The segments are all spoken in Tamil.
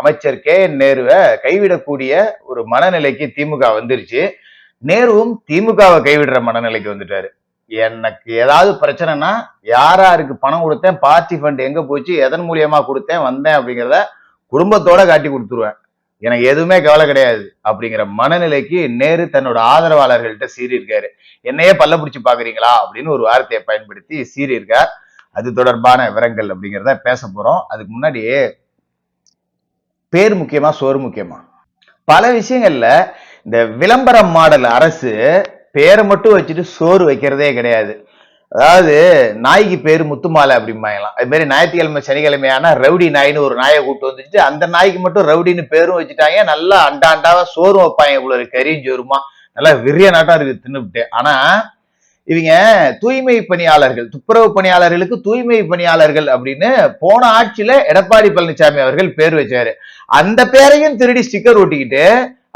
அமைச்சர் கே என் நேருவை கைவிடக்கூடிய ஒரு மனநிலைக்கு திமுக வந்துருச்சு. நேருவும் திமுகவை கைவிடுற மனநிலைக்கு வந்துட்டாரு. எனக்கு ஏதாவது பிரச்சனைனா யாராருக்கு பணம் கொடுத்தேன் பார்ட்டி ஃபண்ட் எங்க போச்சு எதன் மூலியமா கொடுத்தேன் வந்தேன் அப்படிங்கிறத குடும்பத்தோட காட்டி கொடுத்துருவேன். எனக்கு எதுவுமே கவலை கிடையாது அப்படிங்கிற மனநிலைக்கு நேரு தன்னோட ஆதரவாளர்கள்ட்ட சீறியிருக்காரு. என்னையே பல்ல பிடிச்சி பாக்குறீங்களா அப்படின்னு ஒரு வார்த்தையை பயன்படுத்தி சீறியிருக்கார். அது தொடர்பான விவரங்கள் அப்படிங்கிறத பேச போறோம். அதுக்கு முன்னாடியே பேர் முக்கியமா சோறு முக்கியமா? பல விஷயங்கள்ல இந்த விளம்பரம் மாடல் அரசு பேரை மட்டும் வச்சுட்டு சோறு வைக்கிறதே கிடையாது. அதாவது நாய்க்கு பேர் முத்துமாலை அப்படிம்பாங்களாம். அது மாதிரி ஞாயிற்றுக்கிழமை சனிக்கிழமையானா ரவுடி நாயின்னு ஒரு நாயை கூட்டு வந்துச்சு அந்த நாய்க்கு மட்டும் ரவுடின்னு பேரும் வச்சுட்டாங்க. நல்லா அண்டா அண்டாவா சோறும் வைப்பாங்க இவ்வளவு கறியும் சோறுமா. நல்லா விரிய நாட்டம் இருக்கு. தின்னுபிட்டு. ஆனா இவங்க தூய்மை பணியாளர்கள் துப்புரவு பணியாளர்களுக்கு தூய்மை பணியாளர்கள் அப்படின்னு போன ஆட்சியில எடப்பாடி பழனிசாமி அவர்கள் பேர் வச்சாரு. அந்த பேரையும் திருடி ஸ்டிக்கர் ஒட்டிக்கிட்டு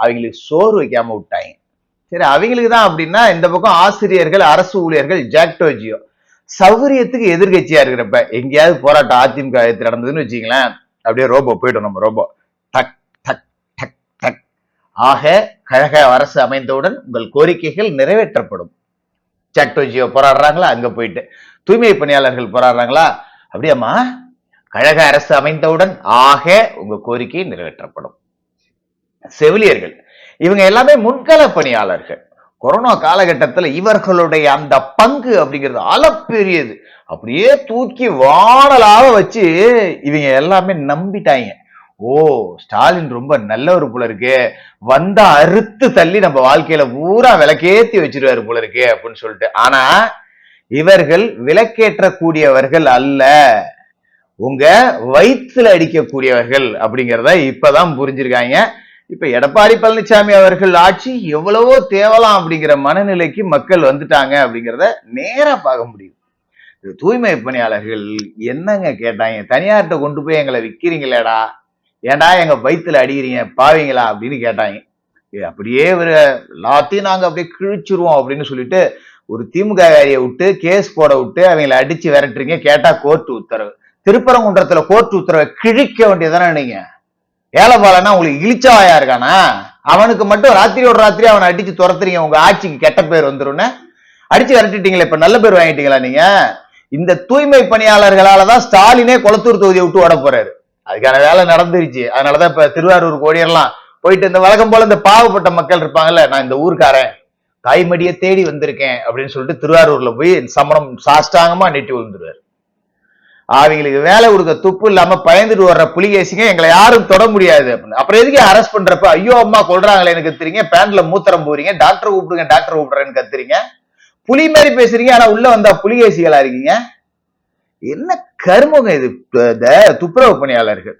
அவங்களுக்கு சோறு வைக்காம விட்டாங்க. சரி அவங்களுக்கு தான் அப்படின்னா இந்த பக்கம் ஆசிரியர்கள் அரசு ஊழியர்கள் ஜாக்டோஜியோ சௌகரியத்துக்கு எதிர்கட்சியா இருக்கிறப்ப எங்கேயாவது போராட்டம் அதிமுக நடந்ததுன்னு வச்சுங்களேன் அப்படியே ரோபோ போயிடும் நம்ம ரோபோ. டக் டக் டக் டக். ஆக கழக அரசு அமைந்தவுடன் உங்கள் கோரிக்கைகள் நிறைவேற்றப்படும். ஜாக்டோஜியோ போராடுறாங்களா? அங்க போயிட்டு. தூய்மை பணியாளர்கள் போராடுறாங்களா? அப்படியாம்மா. கழக அரசு அமைந்தவுடன் ஆக உங்க கோரிக்கை நிறைவேற்றப்படும். செவிலியர்கள் இவங்க எல்லாமே முன்கள பணியாளர்கள். கொரோனா காலகட்டத்தில் இவர்களுடைய அந்த பங்கு அப்படிங்கிறது அளப்பெரியது. அப்படியே தூக்கி வானலாக வச்சு இவங்க எல்லாமே நம்பிட்டாங்க. ஓ ஸ்டாலின் ரொம்ப நல்லவர் போல இருக்கு. வந்த அறுத்து தள்ளி நம்ம வாழ்க்கையில பூரா விளக்கேத்தி வச்சிருவாரு போல இருக்கு அப்படின்னு சொல்லிட்டு. ஆனா இவர்கள் விளக்கேற்றக்கூடியவர்கள் அல்ல. உங்க வயிற்றுல அடிக்கக்கூடியவர்கள் அப்படிங்கிறத இப்பதான் புரிஞ்சிருக்காங்க. இப்ப எடப்பாடி பழனிசாமி அவர்கள் ஆட்சி எவ்வளவோ தேவலாம் அப்படிங்கிற மனநிலைக்கு மக்கள் வந்துட்டாங்க அப்படிங்கிறத நேரா பார்க்க முடியும். தூய்மை பணியாளர்கள் என்னங்க கேட்டாங்க? தனியார்கிட்ட கொண்டு போய் எங்களை விற்கிறீங்களேடா ஏன்டா எங்க வயிற்றுல அடிக்கிறீங்க? பாவீங்களா? அப்படின்னு கேட்டாங்க. அப்படியே ஒரு எல்லாத்தையும் நாங்க அப்படியே கிழிச்சிருவோம் அப்படின்னு சொல்லிட்டு ஒரு திமுக காரியை விட்டு கேஸ் போட விட்டு அவங்களை அடிச்சு விரட்டுறீங்க. கேட்டா கோர்ட் உத்தரவு. திருப்பரங்குன்றத்துல கோர்ட் உத்தரவை கிழிக்க வேண்டியதானே நீங்க? ஏலபாலனா உங்களுக்கு இழிச்சவாயா இருக்கானா? அவனுக்கு மட்டும் ராத்திரியோட ராத்திரி அவனை அடிச்சு துரத்துறீங்க. உங்க ஆட்சிக்கு கெட்ட பேர் வந்துருன்னு அடிச்சு விரட்டிட்டீங்களே இப்ப நல்ல பேர் வாங்கிட்டீங்களா நீங்க? இந்த தூய்மை பணியாளர்களால தான் ஸ்டாலினே குளத்தூர் தொகுதியை விட்டு ஓட போறாரு. அதுக்கான வேலை நடந்துருச்சு. அதனாலதான் இப்ப திருவாரூர் கோடியெல்லாம் போயிட்டு இந்த வழக்கம் போல இந்த பாவப்பட்ட மக்கள் இருப்பாங்கல்ல நான் இந்த ஊருக்காரன் தாய்மடியை தேடி வந்திருக்கேன் அப்படின்னு சொல்லிட்டு திருவாரூர்ல போய் சமரம் சாஷ்டாங்கமா நெட்டி விழுந்துருவார். அவங்களுக்கு வேலை கொடுக்க துப்பு இல்லாம பயந்துட்டு வர்ற புலிகேசிங்க எங்களை யாரும் தொட முடியாது அப்படின்னு. அப்புறம் எதுக்கு அரெஸ்ட் பண்றப்ப ஐயோ அம்மா கொள்றாங்களே எனக்கு கத்துறீங்க பேண்ட்ல மூத்திரம் போறீங்க டாக்டர் கூப்பிடுங்க டாக்டர் கூப்பிடுறேன்னு கத்துறீங்க. புலி மாதிரி பேசுறீங்க ஆனா உள்ள வந்தா புலிகேசிகளா இருக்கீங்க? என்ன கருமுகம் இது? துப்புரவு பணியாளர்கள்.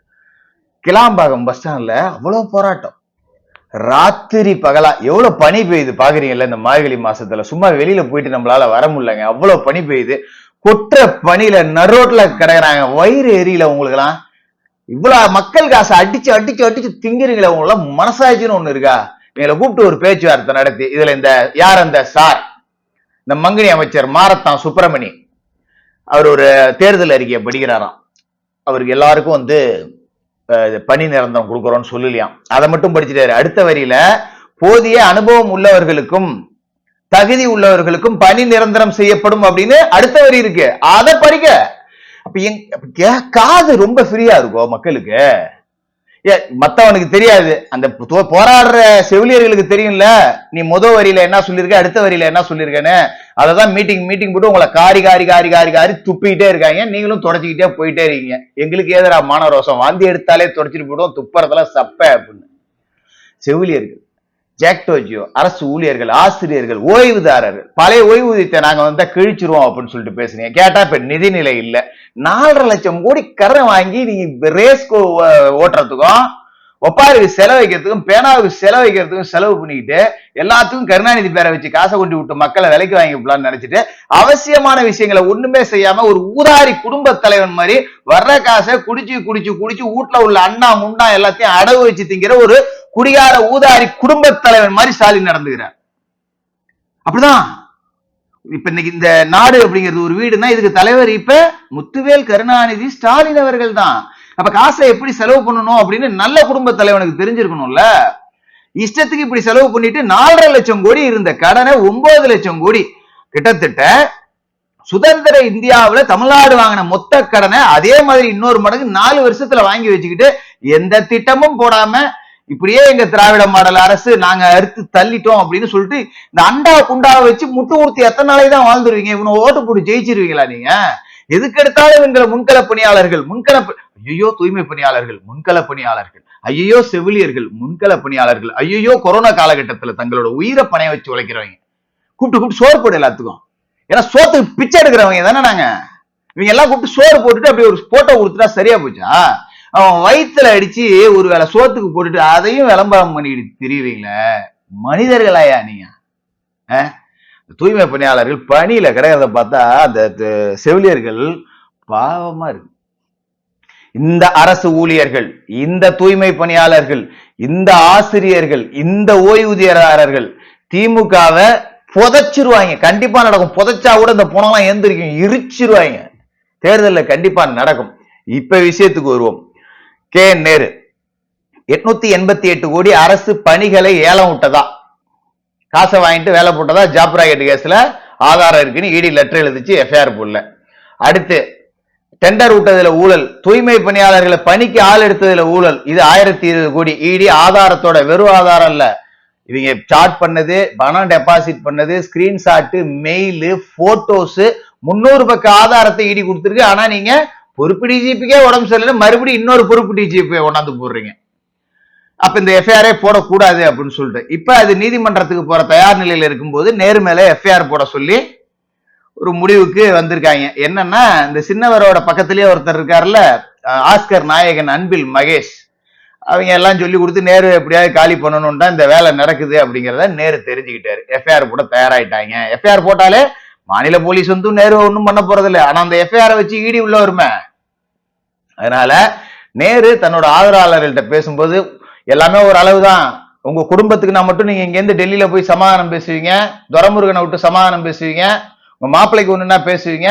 கிளாம்பாக்கம் பஸ் ஸ்டாண்ட்ல அவ்வளவு போராட்டம். ராத்திரி பகலா எவ்வளவு பனி பெய்யுது பாக்குறீங்கல்ல இந்த மார்கழி மாசத்துல? சும்மா வெளியில போயிட்டு நம்மளால வர முடியலங்க. அவ்வளவு பனி பெய்யுது. கொற்ற பனியில நரோட்ல கிடக்குறாங்க. வயிறு எரியல உங்களுக்குலாம் இவ்வளவு மக்கள் காசை அடிச்சு அடிச்சு அடிச்சு திங்குறீங்களே உங்களெல்லாம் மனசாட்சின்னு ஒண்ணு இருக்கா? எங்களை கூப்பிட்டு ஒரு பேச்சுவார்த்தை நடத்தி. இதுல இந்த யார் அந்த சார்? இந்த மங்கினி அமைச்சர் மாரத்தான் சுப்பிரமணி. அவர் ஒரு தேர்தல் அறிக்கையை படிக்கிறாராம். அவருக்கு எல்லாருக்கும் வந்து பணி நிரந்தரம் கொடுக்குறோம்னு சொல்லலையாம். அதை மட்டும் படிச்சுட்டாரு. அடுத்த வரியில போதிய அனுபவம் உள்ளவர்களுக்கும் தகுதி உள்ளவர்களுக்கும் பணி நிரந்தரம் செய்யப்படும் அப்படின்னு அடுத்த வரி இருக்கு. அதை படிக்க அப்ப எங் கே- காது ரொம்ப ஃப்ரீயா இருக்கும் மக்களுக்கு. மத்தவனுக்கு தெரியாது. அந்த போராடுற செவிலியர்களுக்கு தெரியும்ல. நீ முத வரியில என்ன சொல்லியிருக்க அடுத்த வரியில என்ன சொல்லியிருக்கேன்னு அததான் மீட்டிங் மீட்டிங் போட்டு உங்களை காரி காரி காரி காரி காரி துப்பிக்கிட்டே இருக்காங்க. நீங்களும் தொடச்சிக்கிட்டே போயிட்டே இருக்கீங்க. எங்களுக்கு ஏதரா மானரோசம் வாந்தி எடுத்தாலே தொடச்சிட்டு போடுவோம் துப்புறதுல சப்ப அப்படின்னு. செவிலியர்கள். ஜாக்டோஜியோ அரசு ஊழியர்கள் ஆசிரியர்கள் ஓய்வுதாரர்கள். பழைய ஓய்வூதியத்தை நாங்க வந்தா கிழிச்சிருவோம் அப்படின்னு சொல்லிட்டு பேசுறீங்க கேட்டா இப்ப நிதிநிலை இல்ல. நாலரை லட்சம் கோடி கரை வாங்கி நீங்க ரேஸ் ஓட்டுறதுக்கும் ஒப்பாருக்கு செலவைக்கிறதுக்கும் பேனாவுக்கு செலவைக்கிறதுக்கும் செலவு பண்ணிக்கிட்டு எல்லாத்துக்கும் கருணாநிதி பேரை வச்சு காசை கொண்டு விட்டு மக்களை விலைக்கு வாங்கிவிடலான்னு நினைச்சிட்டு அவசியமான விஷயங்களை ஒண்ணுமே செய்யாம ஒரு ஊதாரி குடும்ப தலைவன் மாதிரி வர்ற காசை குடிச்சு குடிச்சு குடிச்சு வீட்டுல உள்ள அண்ணா முண்டா எல்லாத்தையும் அடகு வச்சு திங்கிற ஒரு குடிகார ஊதாரி குடும்ப தலைவர் மாதிரி ஸ்டாலின் நடந்துக்கிறார். அப்படிதான். இப்ப இன்னைக்கு இந்த நாடு அப்படிங்கிறது ஒரு வீடுனா இதுக்கு தலைவர் இப்ப முத்துவேல் கருணாநிதி ஸ்டாலின் அவர்கள் தான் அப்ப காசை எப்படி செலவு பண்ணணும் அப்படின்னு நல்ல குடும்ப தலைவனுக்கு தெரிஞ்சிருக்கணும்ல. இஷ்டத்துக்கு இப்படி செலவு பண்ணிட்டு நாலரை லட்சம் கோடி இருந்த கடனை ஒன்பது லட்சம் கோடி. கிட்டத்தட்ட சுதந்திர இந்தியாவுல தமிழ்நாடு வாங்கின மொத்த கடனை அதே மாதிரி இன்னொரு மடங்கு நாலு வருஷத்துல வாங்கி வச்சுக்கிட்டு எந்த திட்டமும் போடாம இப்படியே எங்க திராவிட மாடல் அரசு நாங்க அறுத்து தள்ளிட்டோம் அப்படின்னு சொல்லிட்டு இந்த அண்டா குண்டாவை வச்சு முட்டு ஊர்த்தி எத்தனை நாளைக்கு தான் வாழ்ந்துருவீங்க? இவனை ஓட்டு போட்டு ஜெயிச்சிருவீங்களா நீங்க? எதுக்கு எடுத்தாலும் இவங்களை முன்கள பணியாளர்கள் முன்கள ஐயோ தூய்மை பணியாளர்கள் முன்கள பணியாளர்கள் ஐயோ செவிலியர்கள் முன்கள பணியாளர்கள் ஐயோ கொரோனா காலகட்டத்துல தங்களோட உயிரை பணைய வச்சு உழைக்கிறவங்க. கூப்பிட்டு கூப்பிட்டு சோறு போடு எல்லாத்துக்கும். ஏன்னா சோத்துக்கு பிச்சை எடுக்கிறவங்க தானே நாங்க. இவங்க எல்லாம் கூப்பிட்டு சோறு போட்டுட்டு அப்படி ஒரு போட்டோ கொடுத்துட்டா சரியா போச்சா? அவன் வயிற்றுல அடிச்சு ஒரு வேளை சோத்துக்கு போட்டுட்டு அதையும் விளம்பரம் பண்ணிக்கிட்டு தெரியுறீங்களே? மனிதர்களாயா நீங்க? தூய்மை பணியாளர்கள் பணியில கிடையாத பார்த்தா அந்த செவிலியர்கள் பாவமா இருக்கு. இந்த அரசு ஊழியர்கள் இந்த தூய்மை பணியாளர்கள் இந்த ஆசிரியர்கள் இந்த ஓய்வூதியராளர்கள் திமுகவை புதைச்சிருவாங்க. கண்டிப்பா நடக்கும். புதைச்சா கூட இந்த புணம்லாம் எந்திரிக்கும். இரிச்சிருவாங்க தேர்தலில் கண்டிப்பா நடக்கும். இப்ப விஷயத்துக்கு வருவோம். கே நேரு. எட்நூத்தி எண்பத்தி எட்டு கோடி அரசு பணிகளை ஏலம் விட்டதா? காசை வாங்கிட்டு வேலை போட்டதா? ஜாப் ராக்கெட் கேஸ்ல ஆதாரம் இருக்குன்னு இடி லெட்டர் எழுதிச்சு எஃப்ஐஆர் போடல. அடுத்து டெண்டர் விட்டதுல ஊழல். தூய்மை பணியாளர்களை பணிக்கு ஆள் எடுத்ததுல ஊழல். இது ஆயிரத்தி இருபது கோடி இடி ஆதாரத்தோட வெறும் ஆதாரம் இல்ல. இவங்க சார்ட் பண்ணது பணம் டெபாசிட் பண்ணது ஸ்கிரீன்ஷாட்டு மெயிலு போட்டோஸ் முன்னூறு பக்க ஆதாரத்தை இடி கொடுத்துருக்கு. ஆனா நீங்க பொறுப்பு டிஜிபிக்கே உடம்பு சரியில்லை மறுபடியும் இன்னொரு பொறுப்பு டிஜிபியை கொண்டாந்து போடுறீங்க. அப்ப இந்த எஃப்ஐஆரே போடக்கூடாது அப்படின்னு சொல்லிட்டு. இப்ப அது நீதிமன்றத்துக்கு போற தயார் நிலையில இருக்கும்போது நேரு மேல எஃப்ஐஆர் போட சொல்லி ஒரு முடிவுக்கு வந்திருக்காங்க. என்னன்னா இந்த சின்னவரோட பக்கத்திலேயே ஒருத்தர் இருக்காருல்ல ஆஸ்கர் நாயகன் அன்பில் மகேஷ். அவங்க எல்லாம் சொல்லி கொடுத்து நேரு எப்படியாவது காலி பண்ணணும்னா இந்த வேலை நடக்குது அப்படிங்கிறத நேரு தெரிஞ்சுக்கிட்டாரு. எஃப்ஐஆர் போட தயாராயிட்டாங்க. எஃப்ஐஆர் போட்டாலே மாநில போலீஸ் வந்து நேரு ஒன்றும் பண்ண போறது இல்லை ஆனா அந்த எஃப்ஐஆரை வச்சு ஈடி உள்ள வருமே. அதனால நேரு தன்னோட ஆதரவாளர்கள்ட்ட பேசும்போது எல்லாமே ஒரு அளவுதான். உங்க குடும்பத்துக்கு நான் மட்டும் நீங்க இங்கேருந்து டெல்லியில போய் சமாதானம் பேசுவீங்க. துரமுருகனை விட்டு சமாதானம் பேசுவீங்க. உங்க மாப்பிள்ளைக்கு ஒண்ணுன்னா பேசுவீங்க.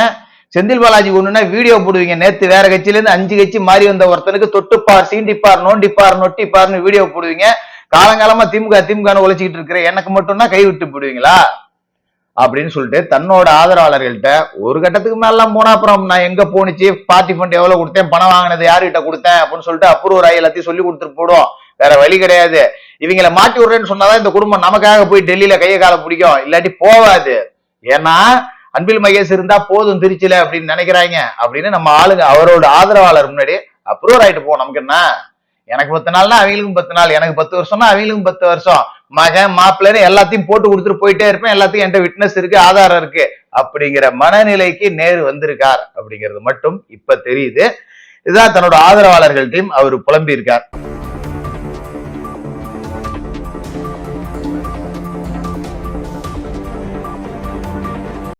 செந்தில் பாலாஜி ஒண்ணுன்னா வீடியோ போடுவீங்க. நேத்து வேற கட்சியிலேருந்து அஞ்சு கட்சி மாறி வந்த ஒருத்தனுக்கு தொட்டுப்பார் சீண்டிப்பார் நோண்டிப்பார் நொட்டிப்பார்னு வீடியோ போடுவீங்க. காலங்காலமா திமுக திமுக உழைச்சிக்கிட்டு இருக்கிற எனக்கு மட்டும்னா கை விட்டு போடுவீங்களா? அப்படின்னு சொல்லிட்டு தன்னோட ஆதரவாளர்கள்ட்ட ஒரு கட்டத்துக்கு மேலாம் போனா அப்புறம் நான் எங்க போனிச்சு பார்ட்டி ஃபண்ட் எவ்வளவு கொடுத்தேன்? பணம் வாங்கினது யாருகிட்ட கொடுத்தேன்? அப்படின்னு சொல்லிட்டு அப்ரூவர் ஆகி எல்லாத்தையும் சொல்லி கொடுத்துட்டு போடும் வேற வழி கிடையாது. இவங்களை மாட்டி விடுறேன்னு சொன்னாதான் இந்த குடும்பம் நமக்காக போய் டெல்லியில கையை காலை பிடிக்கும். இல்லாட்டி போவாது. ஏன்னா அன்பில் மகேஷ் இருந்தா போதும் திருச்சியில அப்படின்னு நினைக்கிறாங்க. அப்படின்னு நம்ம ஆளுங்க அவரோட ஆதரவாளர் முன்னாடி அப்ரூவர் ஆயிட்டு போ நமக்கு என்ன? எனக்கு பத்து நாள்னா அவங்களுக்கும் பத்து நாள். எனக்கு பத்து வருஷம்னா அவங்களுக்கும் பத்து வருஷம். மகன் மாப்பிள்ளைன்னு எல்லாத்தையும் போட்டு கொடுத்துட்டு போயிட்டே இருப்பேன். எல்லாத்தையும் என்கிட்ட விட்னஸ் இருக்கு ஆதாரம் இருக்கு. அப்படிங்கிற மனநிலைக்கு நேரு வந்திருக்கார் அப்படிங்கிறது மட்டும் இப்ப தெரியுது. இதுதான் தன்னோட ஆதரவாளர்கள்ட்டையும் அவர் புலம்பி இருக்கார்